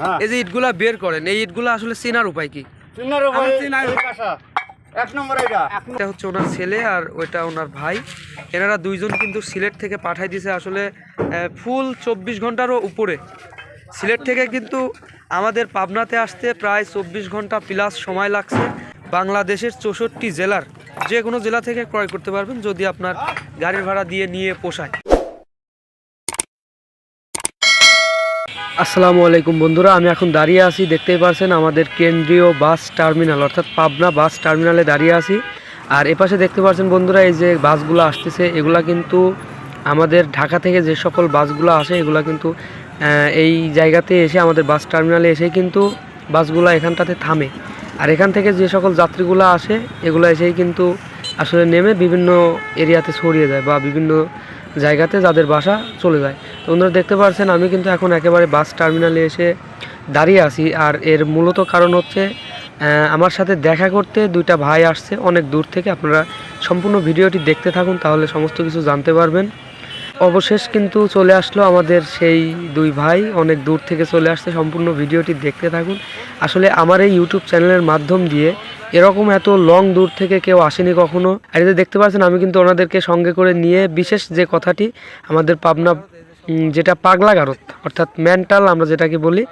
হ্যাঁ। এই যে ইটগুলা বের করেন এই ইটগুলা আসলে চেনার উপায় কি? চিনার কাঁসা। এক নম্বর এটা এটা হচ্ছে ওনার ছেলে আর ওইটা ওনার ভাই। এনারা দুইজন কিন্তু সিলেট থেকে পাঠাই দিয়েছে আসলে ফুল চব্বিশ ঘন্টারও উপরে। সিলেট থেকে কিন্তু আমাদের পাবনাতে আসতে প্রায় চব্বিশ ঘণ্টা প্লাস সময় লাগছে। বাংলাদেশের চৌষট্টি জেলার যে কোনো জেলা থেকে ক্রয় করতে পারবেন যদি আপনার গাড়ির ভাড়া দিয়ে নিয়ে পোষায়। আসসালামু আলাইকুম বন্ধুরা, আমি এখন দাঁড়িয়ে আছি, দেখতেই পারছেন আমাদের কেন্দ্রীয় বাস টার্মিনাল, অর্থাৎ পাবনা বাস টার্মিনালে দাঁড়িয়ে আছি। আর এপাশে দেখতে পাচ্ছেন বন্ধুরা, এই যে বাসগুলো আসতেছে, এগুলা কিন্তু আমাদের ঢাকা থেকে যে সকল বাসগুলো আসে, এগুলা কিন্তু এই জায়গাতে এসে আমাদের বাস টার্মিনালে এসে কিন্তু বাসগুলো এখানটাতে থামে। আর এখান থেকে যে সকল যাত্রীগুলো আসে, এগুলো এসেই কিন্তু আসলে নেমে বিভিন্ন এরিয়াতে ছড়িয়ে যায় বা বিভিন্ন জায়গাতে যাদের বাসা চলে যায়। তো ওনারা দেখতে পারছেন, আমি কিন্তু এখন একেবারে বাস টার্মিনালে এসে দাঁড়িয়ে আছি। আর এর মূলত কারণ হচ্ছে আমার সাথে দেখা করতে দুইটা ভাই আসছে। অনেক দূর থেকে আপনারা সম্পূর্ণ ভিডিওটি দেখতে থাকুন, তাহলে সমস্ত কিছু জানতে পারবেন। অবশেষ কিন্তু চলে আসলো আমাদের সেই দুই ভাই। অনেক দূর থেকে চলে আসছে সম্পূর্ণ ভিডিওটি দেখতে থাকুন। আসলে আমার এই ইউটিউব চ্যানেলের মাধ্যম দিয়ে এরকম এত লং দূর থেকে কেউ আসেনি কখনো। আর যে দেখতে পাচ্ছেন, আমি কিন্তু ওনাদেরকে সঙ্গে করে নিয়ে বিশেষ যে কথাটি আমাদের পাবনা যেটা পাগলা গারত অর্থাৎ মেন্টাল আমরা যেটাকে বলি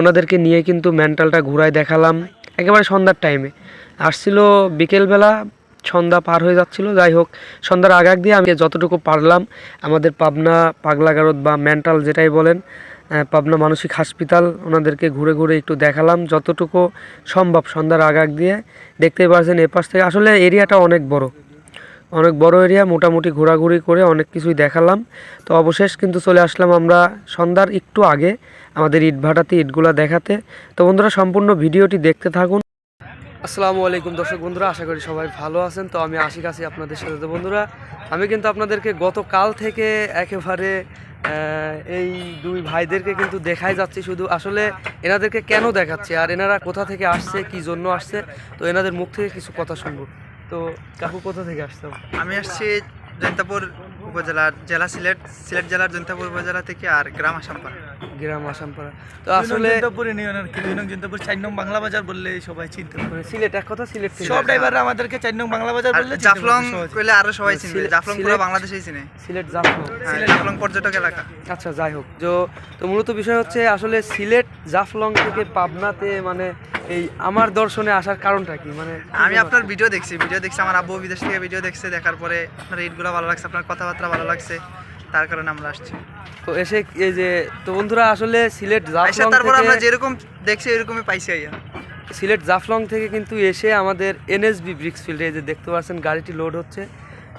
ওনাদেরকে নিয়ে কিন্তু মেন্টালটা ঘুরায় দেখালাম। একেবারে সন্ধ্যার টাইমে আসছিল বিকেলবেলা সন্ধ্যা পার হয়ে যাচ্ছিল। যাই হোক, সন্ধ্যার আগ আগ দিয়ে আমি যতটুকু পারলাম, আমাদের পাবনা পাগলাগারদ বা মেন্টাল যেটাই বলেন পাবনা মানসিক হাসপাতাল, ওনাদেরকে ঘুরে ঘুরে একটু দেখালাম যতটুকু সম্ভব সন্ধ্যার আগ আগ দিয়ে। দেখতেই পাচ্ছেন এপাশ থেকে, আসলে এরিয়াটা অনেক বড়। অনেক বড় এরিয়া, মোটামুটি ঘোরাঘুরি করে অনেক কিছুই দেখালাম। তো অবশেষ কিন্তু চলে আসলাম আমরা সন্ধ্যার একটু আগে, আমাদের ইট ভাটাতে ইটগুলা দেখাতে। তো বন্ধুরা, সম্পূর্ণ ভিডিওটি দেখতে থাকুন। আসসালামু আলাইকুম দর্শক বন্ধুরা, আশা করি সবাই ভালো আছেন। তো আমি আশিক আছি আপনাদের সাথে বন্ধুরা। আমি কিন্তু আপনাদেরকে গতকাল থেকে একেবারে এই দুই ভাইদেরকে কিন্তু দেখাই যাচ্ছি শুধু। আসলে এনাদেরকে কেন দেখাচ্ছি আর এনারা কোথা থেকে আসছে, কি জন্য আসছে, তো এনাদের মুখ থেকে কিছু কথা শুনব। তো কাকু, কোথা থেকে আসছে? আমি আসছি জৈন্তাপুর উপজেলার জেলা সিলেট সিলেট জেলার জৈন্তাপুর উপজেলা থেকে আর গ্রাম আসামপাড়া। গ্রাম আসামপাড়া। তো আসলে জৈন্তপুর ইউনিয়নের কি দুই নং জৈন্তপুর চার নং বাংলা বাজার বললে সবাই চিনতে পারে মানে সিলেট এক কথা সিলেট সব ড্রাইভাররা আমাদেরকে চার নং বাংলা বাজার বললে জাফলং কইলে আরও সবাই চিনবে। জাফলং পুরো বাংলাদেশেই চিনে। সিলেট জাফলং। হ্যাঁ, জাফলং পর্যটক এলাকা। আচ্ছা যাই হোক। তো তো মূলত বিষয় হচ্ছে আসলে সিলেট জাফলং থেকে পাবনাতে মানে এই আমার দর্শনে আসার কারণটা কি? মানে আমি আপনার ভিডিও দেখছি ভিডিও দেখছি আমার আব্বু বিদেশ থেকে ভিডিও দেখছে দেখার পরে আপনার ইটগুলো ভালো লাগছে আপনার কথাবার্তা ভালো লাগছে তার কারণে আমরা আসছি। তো এসে এই যে তো বন্ধুরা আসলে সিলেট জাফলং তারপর আমরা যেরকম দেখছি এরকমই পাইছি আইয়া। সিলেট জাফলং থেকে কিন্তু এসে আমাদের এনএসবি ব্রিক্স ফিল্ডে যে দেখতে পাচ্ছেন গাড়িটি লোড হচ্ছে।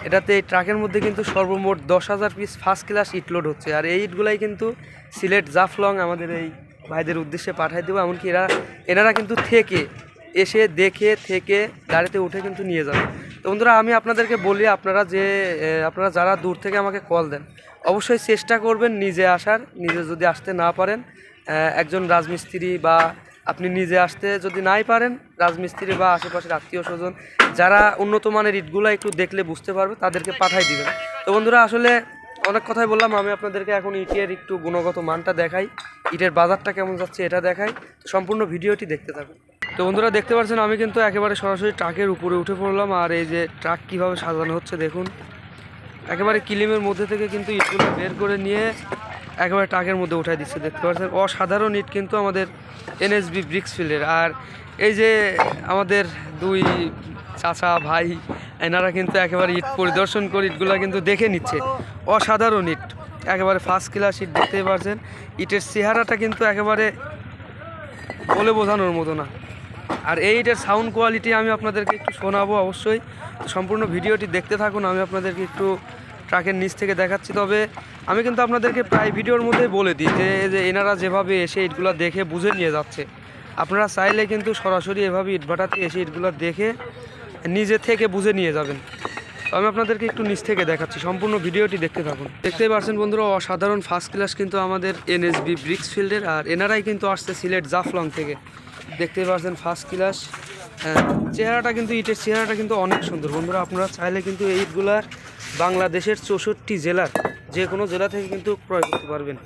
এটাতে এই ট্রাকের মধ্যে কিন্তু সর্বমোট দশ হাজার পিস ফার্স্ট ক্লাস ইট লোড হচ্ছে। আর এই ইটগুলাই কিন্তু সিলেট জাফলং আমাদের এই ভাইদের উদ্দেশ্যে পাঠাই দেবো। এমনকি এরা এনারা কিন্তু থেকে এসে দেখে থেকে গাড়িতে উঠে কিন্তু নিয়ে যাবে। তো বন্ধুরা, আমি আপনাদেরকে বলি, আপনারা যে আপনারা যারা দূর থেকে আমাকে কল দেন, অবশ্যই চেষ্টা করবেন নিজে আসার, নিজে যদি আসতে না পারেন একজন রাজমিস্ত্রি বা আপনি নিজে আসতে যদি নাই পারেন, রাজমিস্ত্রি বা আশেপাশের আত্মীয় স্বজন, যারা উন্নত মানের ইটগুলো একটু দেখলে বুঝতে পারবে, তাদেরকে পাঠাই দিবেন। তো বন্ধুরা, আসলে অনেক কথাই বললাম, আমি আপনাদেরকে এখন ইটের একটু গুণগত মানটা দেখাই, ইটের বাজারটা কেমন যাচ্ছে এটা দেখাই সম্পূর্ণ ভিডিওটি দেখতে থাকুন। তো বন্ধুরা দেখতে পাচ্ছেন, আমি কিন্তু একেবারে সরাসরি ট্রাকের উপরে উঠে পড়লাম আর এই যে ট্রাক কীভাবে সাজানো হচ্ছে দেখুন। একেবারে কিলিমের মধ্যে থেকে কিন্তু ইটগুলো বের করে নিয়ে একেবারে ট্রাকের মধ্যে উঠাই দিচ্ছে, দেখতে পাচ্ছেন? অসাধারণ ইট কিন্তু আমাদের এনএসবি ব্রিক্স ফিল্ডের। আর এই যে আমাদের দুই চাচা ভাই, এনারা কিন্তু একেবারে ইট পরিদর্শন করে ইটগুলো কিন্তু দেখে নিচ্ছে। অসাধারণ ইট, একেবারে ফার্স্ট ক্লাস ইট, দেখতেই পারছেন ইটের চেহারাটা কিন্তু একেবারে বলে বোঝানোর মতো না। আর এই ইটের সাউন্ড কোয়ালিটি আমি আপনাদেরকে একটু শোনাবো অবশ্যই। সম্পূর্ণ ভিডিওটি দেখতে থাকুন, আমি আপনাদেরকে একটু ট্রাকের নিচ থেকে দেখাচ্ছি। তবে আমি কিন্তু আপনাদেরকে প্রায় ভিডিওর মধ্যেই বলে দিই যে যে এনারা যেভাবে এসে ইটগুলো দেখে বুঝে নিয়ে যাচ্ছে, আপনারা চাইলে কিন্তু সরাসরি এভাবে ইটভাটাতে এসে ইটগুলো দেখে নিজে থেকে বুঝে নিয়ে যাবেন। আমি আপনাদেরকে একটু নিচ থেকে দেখাচ্ছি, সম্পূর্ণ ভিডিওটি দেখতে থাকুন। দেখতেই পারছেন বন্ধুরা, অসাধারণ ফার্স্ট ক্লাস কিন্তু আমাদের এনএসবি ব্রিক্স ফিল্ডের আর এনারাই কিন্তু আসছে সিলেট জাফলং থেকে। দেখতেই পারছেন ফার্স্ট ক্লাস চেহারাটা কিন্তু ইটের চেহারাটা কিন্তু অনেক সুন্দর। বন্ধুরা আপনারা চাইলে কিন্তু এই ইটগুলা বাংলাদেশের চৌষট্টি জেলার যে কোনো জেলা থেকে কিন্তু ক্রয় করতে পারবেন।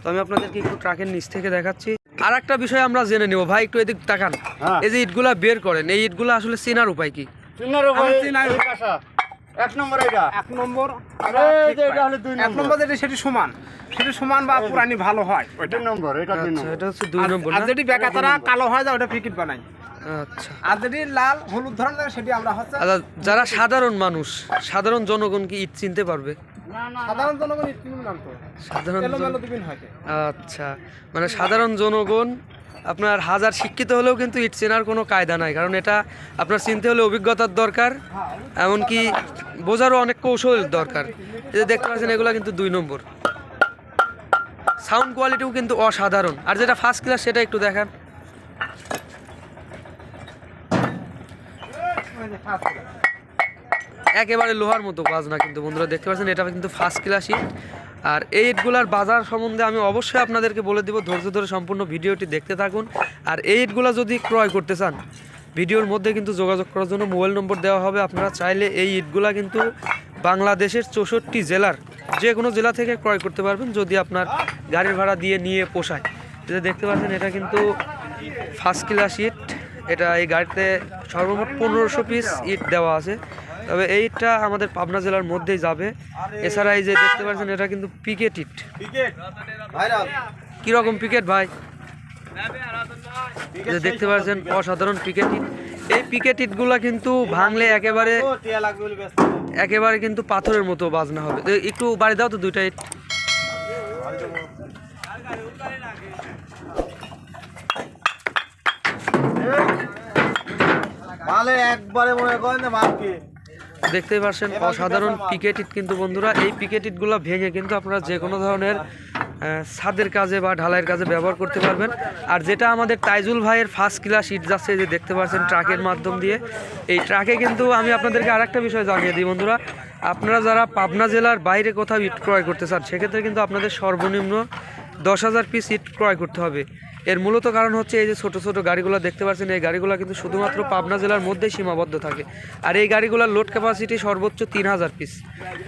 তো আমি আপনাদেরকে একটু ট্রাকের নিচ থেকে দেখাচ্ছি। আর একটা বিষয় আমরা জেনে নেব। ভাই একটু এদিক তাকান। হ্যাঁ। এই যে ইটগুলা বের করেন এই ইটগুলা আসলে চেনার উপায় কি? চিনারো ভাই আমার চিনার- এই কাঁসা এক নম্বর এটা এক নম্বর এটা হলো দুই এক নম্বর। নম্বর যেটা সেটি সমান। সেটি সমান বা পুরানি ভালো হয় ওইটা। নম্বর এটা দুই আচ্ছা নম্বর। এটা হচ্ছে দুই নম্বর আর যেটি বেকা কালো হয় যায় ওটা ফিকিট বানাই আচ্ছা। আর যেটি লাল হলুদ ধরনের সেটি আমরা হচ্ছে আচ্ছা যারা সাধারণ মানুষ সাধারণ জনগণ কি ইট চিনতে পারবে? সাধারণ জনগণ আচ্ছা মানে সাধারণ জনগণ আপনার হাজার শিক্ষিত হলেও কিন্তু ইট চেনার কোনো কায়দা নাই, কারণ এটা আপনার চিনতে হলে অভিজ্ঞতার দরকার, এমনকি বোঝারও অনেক কৌশল দরকার। যে দেখতে পাচ্ছেন, এগুলো কিন্তু দুই নম্বর। সাউন্ড কোয়ালিটিও কিন্তু অসাধারণ। আর যেটা ফার্স্ট ক্লাস সেটা একটু দেখান। একেবারে লোহার মতো বাজনা কিন্তু, বন্ধুরা, দেখতে পাচ্ছেন, এটা কিন্তু ফার্স্ট ক্লাস ইট আর এই ইটগুলার বাজার সম্বন্ধে আমি অবশ্যই আপনাদেরকে বলে দিব, ধৈর্য ধরে সম্পূর্ণ ভিডিওটি দেখতে থাকুন। আর এই ইটগুলা যদি ক্রয় করতে চান, ভিডিওর মধ্যে কিন্তু যোগাযোগ করার জন্য মোবাইল নম্বর দেওয়া হবে। আপনারা চাইলে এই ইটগুলা কিন্তু বাংলাদেশের চৌষট্টি জেলার যে কোনো জেলা থেকে ক্রয় করতে পারবেন, যদি আপনার গাড়ির ভাড়া দিয়ে নিয়ে পোষায়। যেটা দেখতে পাচ্ছেন, এটা কিন্তু ফার্স্ট ক্লাস ইট এটা এই গাড়িতে সর্বমোট পনেরোশো পিস ইট দেওয়া আছে। তবে এইটা আমাদের পাবনা জেলার মধ্যেই যাবে। এছাড়া এই যে দেখতে পাচ্ছেন এটা কিন্তু পিকেট ইট কীরকম পিকেট ভাই? যে দেখতে পাচ্ছেন অসাধারণ পিকেট ইট এই পিকেট ইটগুলা কিন্তু ভাঙলে একেবারে একেবারে কিন্তু পাথরের মতো বাজনা হবে। একটু বাড়ি দাও তো দুইটা ইট মালে একবারে মনে করেন মালকে দেখতেই পাচ্ছেন অসাধারণ পিকেট ইট কিন্তু বন্ধুরা এই পিকেট ইটগুলো ভেঙে কিন্তু আপনারা যে কোনো ধরনের ছাদের কাজে বা ঢালাইয়ের কাজে ব্যবহার করতে পারবেন। আর যেটা আমাদের তাইজুল ভাইয়ের ফার্স্ট ক্লাস ইট যাচ্ছে যে দেখতে পাচ্ছেন ট্রাকের মাধ্যম দিয়ে। এই ট্রাকে কিন্তু আমি আপনাদেরকে আরেকটা বিষয় জানিয়ে দিই বন্ধুরা আপনারা যারা পাবনা জেলার বাইরে কোথাও ইট ক্রয় করতে চান সেক্ষেত্রে কিন্তু আপনাদের সর্বনিম্ন দশ হাজার পিস ইট ক্রয় করতে হবে। এর মূলত কারণ হচ্ছে এই যে ছোট ছোট গাড়িগুলো দেখতে পাচ্ছেন, এই গাড়িগুলো কিন্তু শুধুমাত্র পাবনা জেলার মধ্যে সীমাবদ্ধ থাকে। আর এই গাড়িগুলোর লোড ক্যাপাসিটি সর্বোচ্চ তিন হাজার পিস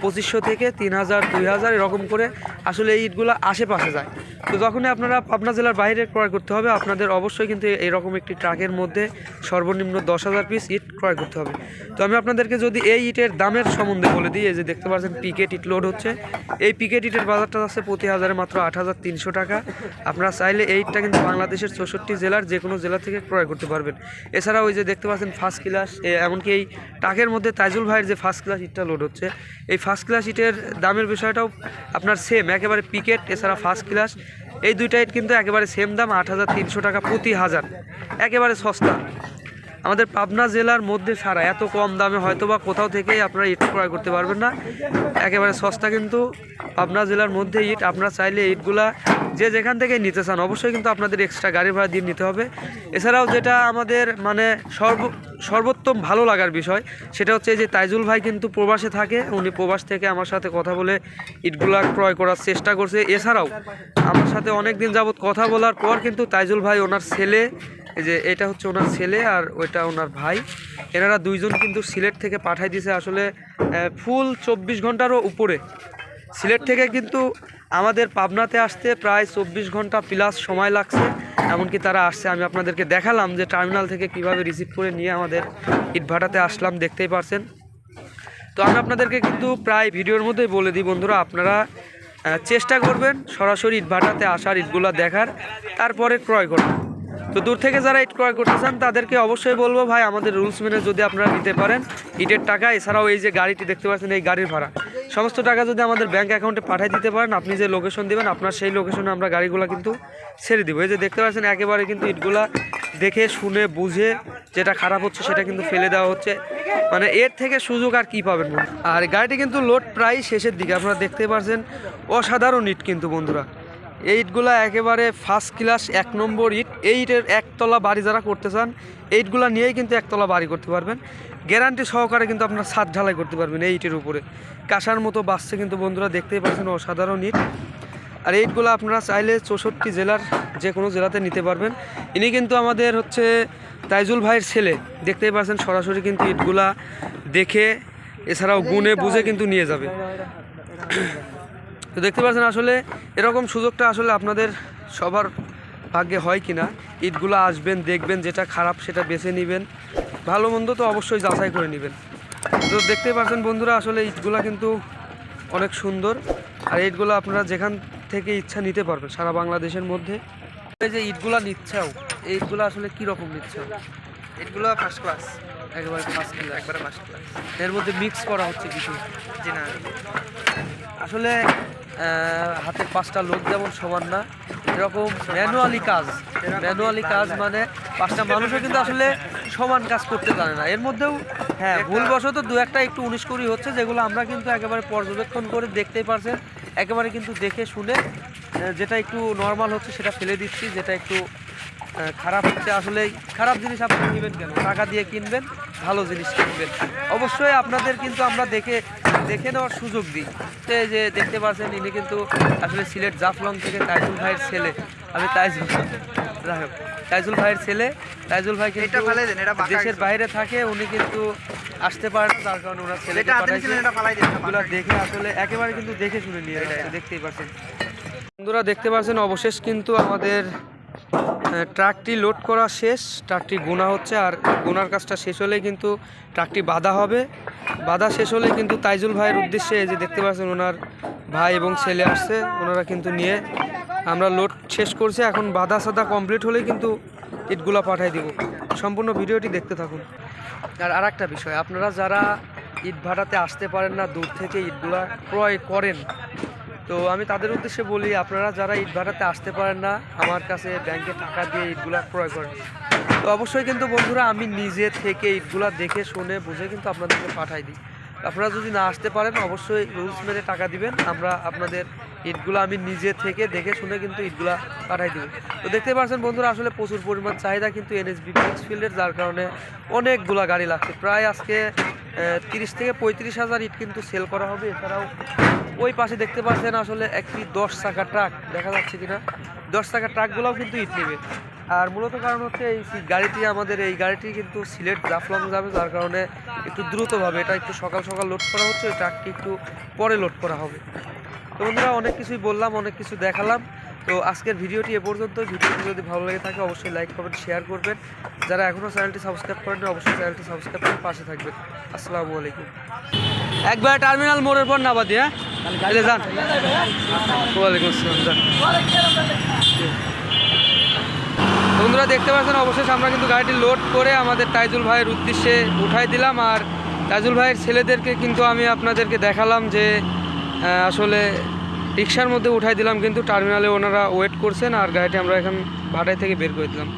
পঁচিশশো থেকে তিন হাজার, দুই হাজার এরকম করে আসলে এই ইটগুলো আশেপাশে যায়। তো যখনই আপনারা পাবনা জেলার বাইরে ক্রয় করতে হবে, আপনাদের অবশ্যই কিন্তু এরকম একটি ট্রাকের মধ্যে সর্বনিম্ন দশ হাজার পিস ইট ক্রয় করতে হবে। তো আমি আপনাদেরকে যদি এই ইটের দামের সম্বন্ধে বলে দিই, এই যে দেখতে পাচ্ছেন পিকেট ইট লোড হচ্ছে। এই পিকেট ইটের বাজারটা আছে প্রতি হাজারে মাত্র আট হাজার তিনশো টাকা। আপনারা চাইলে এই ইটটা কিন্তু বাংলাদেশের চৌষট্টি জেলার যে কোনো জেলা থেকে ক্রয় করতে পারবেন। এছাড়া ওই যে দেখতে পাচ্ছেন ফার্স্ট ক্লাস এমনকি এই ট্রাকের মধ্যে তাইজুল ভাইয়ের যে ফার্স্ট ক্লাস ইটটা লোড হচ্ছে, এই ফার্স্ট ক্লাস ইটের দামের বিষয়টাও আপনার সেম একেবারে পিকেট এছাড়া ফার্স্ট ক্লাস এই দুইটা ইট কিন্তু একেবারে সেম দাম, আট হাজার তিনশো টাকা প্রতি হাজার। একেবারে সস্তা। আমাদের পাবনা জেলার মধ্যে সারা, এত কম দামে হয়তো বা কোথাও থেকেই আপনারা ইট ক্রয় করতে পারবেন না। একেবারে সস্তা কিন্তু পাবনা জেলার মধ্যে ইট, আপনারা চাইলে ইটগুলা যে যেখান থেকে নিতে চান, অবশ্যই কিন্তু আপনাদের এক্সট্রা গাড়ি ভাড়া দিয়ে নিতে হবে। এছাড়াও যেটা আমাদের মানে সর্ব, সর্বোত্তম ভালো লাগার বিষয়, সেটা হচ্ছে যে তাইজুল ভাই কিন্তু প্রবাসে থাকে, উনি প্রবাস থেকে আমার সাথে কথা বলে ইটগুলা ক্রয় করার চেষ্টা করছে। এছাড়াও আমার সাথে অনেক দিন যাবৎ কথা বলার পর কিন্তু তাইজুল ভাই ওনার ছেলে যে এটা হচ্ছে ওনার ছেলে আর ওইটা ওনার ভাই। এনারা দুইজন কিন্তু সিলেট থেকে পাঠাই দিয়েছে আসলে ফুল চব্বিশ ঘন্টারও উপরে। সিলেট থেকে কিন্তু আমাদের পাবনাতে আসতে প্রায় চব্বিশ ঘণ্টা প্লাস সময় লাগছে। এমনকি তারা আসছে, আমি আপনাদেরকে দেখালাম যে টার্মিনাল থেকে কীভাবে রিসিভ করে নিয়ে আমাদের ইটভাটাতে আসলাম, দেখতেই পারছেন। তো আমি আপনাদেরকে কিন্তু প্রায় ভিডিওর মধ্যেই বলে দিই বন্ধুরা, আপনারা চেষ্টা করবেন সরাসরি ইটভাটাতে আসার, ইটগুলো দেখার, তারপরে ক্রয় করবেন তো দূর থেকে যারা ইট ক্রয় করতে চান তাদেরকে অবশ্যই বলব ভাই, আমাদের রুলস মেনে যদি আপনারা নিতে পারেন ইটের টাকা, এছাড়াও এই যে গাড়িটি দেখতে পাচ্ছেন, এই গাড়ির ভাড়া। সমস্ত টাকা যদি আমাদের ব্যাঙ্ক অ্যাকাউন্টে পাঠিয়ে দিতে পারেন, আপনি যে লোকেশন দিবেন, আপনার সেই লোকেশনে আমরা গাড়িগুলো কিন্তু ছেড়ে দিব। এই যে দেখতে পাচ্ছেন, একেবারে কিন্তু ইটগুলা দেখে, শুনে, বুঝে যেটা খারাপ হচ্ছে, সেটা কিন্তু ফেলে দেওয়া হচ্ছে। মানে এর থেকে সুযোগ আর কি পাবেন? আর গাড়িটি কিন্তু লোড প্রায় শেষের দিকে। আপনারা দেখতে পাচ্ছেন অসাধারণ ইট কিন্তু বন্ধুরা। এই ইটগুলা একেবারে ফার্স্ট ক্লাস এক নম্বর ইট। এই ইটের একতলা বাড়ি যারা করতে চান ইটগুলা নিয়েই কিন্তু একতলা বাড়ি করতে পারবেন। গ্যারান্টি সহকারে কিন্তু আপনার ছাদ ঢালাই করতে পারবেন এই ইটের উপরে। কাঁসার মতো বাসছে কিন্তু বন্ধুরা, দেখতেই পাচ্ছেন অসাধারণ ইট। আর ইটগুলো আপনারা চাইলে চৌষট্টি জেলার যে কোনো জেলাতে নিতে পারবেন। ইনি কিন্তু আমাদের হচ্ছে তাইজুল ভাইয়ের ছেলে। দেখতেই পাচ্ছেন সরাসরি কিন্তু ইটগুলা দেখে, এছাড়াও গুনে বুঝে কিন্তু নিয়ে যাবে। তো দেখতে পাচ্ছেন আসলে এরকম সুযোগটা আসলে আপনাদের সবার ভাগ্যে হয় কি না ইটগুলো আসবেন দেখবেন যেটা খারাপ সেটা বেছে নেবেন। ভালো মন্দ তো অবশ্যই যাচাই করে নেবেন। তো দেখতেই পাচ্ছেন বন্ধুরা আসলে ইটগুলো কিন্তু অনেক সুন্দর। আর ইটগুলো আপনারা যেখান থেকে ইচ্ছা নিতে পারবেন সারা বাংলাদেশের মধ্যে। এই যে ইটগুলো নিচ্ছেও এই ইটগুলো আসলে কী রকম নিচ্ছেও? এগুলো ফার্স্ট ক্লাস একেবারে ফার্স্ট ক্লাস একবারে ফার্স্ট ক্লাস এর মধ্যে মিক্স করা হচ্ছে কিছু। জি না। আসলে হাতের পাঁচটা লোক যেমন সমান না এরকম ম্যানুয়ালি কাজ। ম্যানুয়ালি কাজ মানে পাঁচটা মানুষও কিন্তু আসলে সমান কাজ করতে জানে না। এর মধ্যেও হ্যাঁ ভুলবশত দু একটা একটু উনিশ কুড়ি হচ্ছে যেগুলো আমরা কিন্তু একেবারে পর্যবেক্ষণ করে দেখতেই পারছেন। একেবারে কিন্তু দেখে শুনে যেটা একটু নর্মাল হচ্ছে সেটা ফেলে দিচ্ছি যেটা একটু খারাপ হচ্ছে আসলে খারাপ জিনিস আপনি কিনবেন কেন? টাকা দিয়ে কিনবেন ভালো জিনিস কিনবেন। অবশ্যই আপনাদের কিন্তু আমরা দেখে দেখে নেওয়ার সুযোগ দিই। তো যে দেখতে পাচ্ছেন ইনি কিন্তু আসলে সিলেট জাফলং থেকে তাইজুল ভাইয়ের ছেলে। আমি তাইজুল যাই হোক, তাইজুল ভাইয়ের ছেলে। তাইজুল ভাই কিন্তু এটা ফেলে দেন, এটা দেশের বাইরে থাকে উনি কিন্তু আসতে পারে না তার কারণে ওনার ছেলেকে এগুলো দেখে আসলে একেবারে কিন্তু দেখে শুনে নিয়ে দেখতেই পাচ্ছেন। বন্ধুরা দেখতে পাচ্ছেন অবশেষ কিন্তু আমাদের ট্রাকটি লোড করা শেষ, ট্রাকটি গোনা হচ্ছে, আর গোনার কাজটা শেষ হলেই কিন্তু ট্রাকটি বাঁধা হবে। বাঁধা শেষ হলে কিন্তু তাইজুল ভাইয়ের উদ্দেশ্যে যে দেখতে পাচ্ছেন ওনার ভাই এবং ছেলে আসছে, ওনারা কিন্তু নিয়ে আমরা লোড শেষ করছি। এখন বাঁধা সাদা কমপ্লিট হলেই কিন্তু ইটগুলা পাঠাই দিব। সম্পূর্ণ ভিডিওটি দেখতে থাকুন। আর আর একটা বিষয়, আপনারা যারা ইট ভাটাতে আসতে পারেন না, দূর থেকে ইটগুলা ক্রয় করেন তো আমি তাদের উদ্দেশ্যে বলি, আপনারা যারা ইট ভাটাতে আসতে পারেন না, আমার কাছে ব্যাংকে টাকা দিয়ে ইটগুলা ক্রয় করেন। তো অবশ্যই কিন্তু বন্ধুরা, আমি নিজে থেকে ইটগুলা দেখে শুনে বুঝে কিন্তু আপনাদেরকে পাঠাই দিই। আপনারা যদি না আসতে পারেন, অবশ্যই রুলস মেনে টাকা দিবেন। আমরা আপনাদের ইটগুলো আমি নিজে থেকে দেখে শুনে কিন্তু ইটগুলা পাঠাই দিব। তো দেখতে পাচ্ছেন বন্ধুরা, আসলে প্রচুর পরিমাণ চাহিদা কিন্তু এনএসবি ফিল্ডের যার কারণে অনেকগুলা গাড়ি লাগছে। প্রায় আজকে তিরিশ থেকে পঁয়ত্রিশ হাজার ইট কিন্তু সেল করা হবে। এছাড়াও ওই পাশে দেখতে পাচ্ছেন আসলে একটি দশ চাকা ট্রাক, দেখা যাচ্ছে কিনা? দশ চাকা ট্রাকগুলোও কিন্তু ইট নেবে। আর মূলত কারণ হচ্ছে এই গাড়িটি আমাদের, এই গাড়িটি কিন্তু সিলেট জাফলং যাবে, যার কারণে একটু দ্রুতভাবে, এটা একটু সকাল সকাল লোড করা হচ্ছে, ওই ট্রাকটি একটু পরে লোড করা হবে। তো বন্ধুরা, অনেক কিছুই বললাম, অনেক কিছু দেখালাম। তো আজকের ভিডিওটি এ পর্যন্ত ভিডিওটি যদি ভালো লেগে থাকে অবশ্যই লাইক করবেন শেয়ার করবেন। যারা এখনও চ্যানেলটি সাবস্ক্রাইব করেন অবশ্যই চ্যানেলটি সাবস্ক্রাইব করে পাশে থাকবেন। আসসালামু আলাইকুম। একবার টার্মিনাল মোড়ের পর নাবাদি হ্যাঁ? যান। ওয়ালাইকুম আসসালাম যান। বন্ধুরা দেখতে পাচ্ছেন অবশেষে আমরা কিন্তু গাড়িটি লোড করে আমাদের তাইজুল ভাইয়ের উদ্দেশ্যে উঠাই দিলাম। আর তাইজুল ভাইয়ের ছেলেদেরকে কিন্তু আমি আপনাদেরকে দেখালাম যে আসলে রিক্সার মধ্যে উঠাই দিলাম, কিন্তু টার্মিনালে ওনারা ওয়েট করছেন আর গাড়িটি আমরা এখন ভাটাই থেকে বের করে দিলাম।